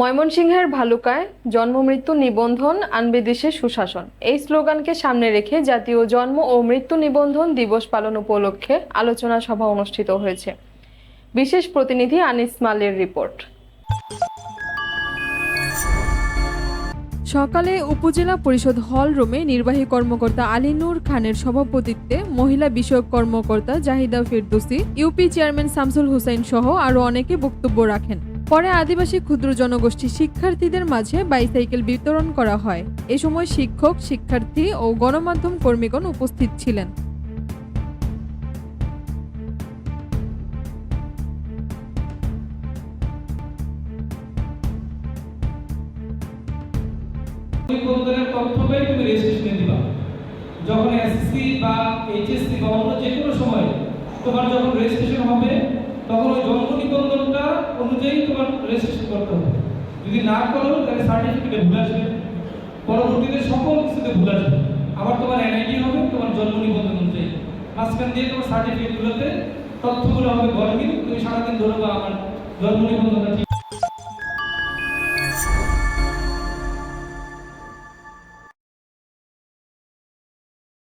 ময়মনসিংহের ভালুকায় জন্ম, মৃত্যু, নিবন্ধন আনবে দেশে সুশাসন। এই স্লোগানকে সামনে রেখে জাতীয় জন্ম ও মৃত্যু নিবন্ধন দিবস পালন উপলক্ষে আলোচনা সভা অনুষ্ঠিত হয়েছে। বিশেষ প্রতিনিধি আনিস মালের রিপোর্ট। সকালে উপজেলা পরিষদ হল রুমে নির্বাহী কর্মকর্তা আলিনুর খানের সভাপতিত্বে মহিলা বিষয়ক কর্মকর্তা জাহিদা ফেরদৌসি, ইউপি চেয়ারম্যান শামসুল হুসাইন সহ আরও অনেকে বক্তব্য রাখেন। পরে আদিবাসী ক্ষুদ্র জনগোষ্ঠী শিক্ষার্থীদের মাঝে বাইসাইকেল বিতরণ করা হয়। এ সময় শিক্ষক, শিক্ষার্থী ও গণমাধ্যম কর্মীগণ উপস্থিত ছিলেন। যখন এসএসসি বা এইচএসসি বা অন্য যে কোনো সময় তোমার যখন রেজিস্ট্রেশন হবে তখন ওই জন্ম নিবন্ধনটা অনুযায়ী তোমার রেজিস্ট্রেশন করতে হবে যদি না করো, তাহলে সার্টিফিকেটে ভুল আসবে। পরবর্তীতে সকল কিছুতে ভুল আসবে। আবার তোমার এনআইডি হবে, তোমার জন্ম নিবন্ধন অনুযায়ী। মাঝখান দিয়ে তোমার সার্টিফিকেটগুলোতে তথ্যগুলো হবে গরমিল তুমি সারাদিন ধরে বা আমার জন্ম নিবন্ধনটা ঠিক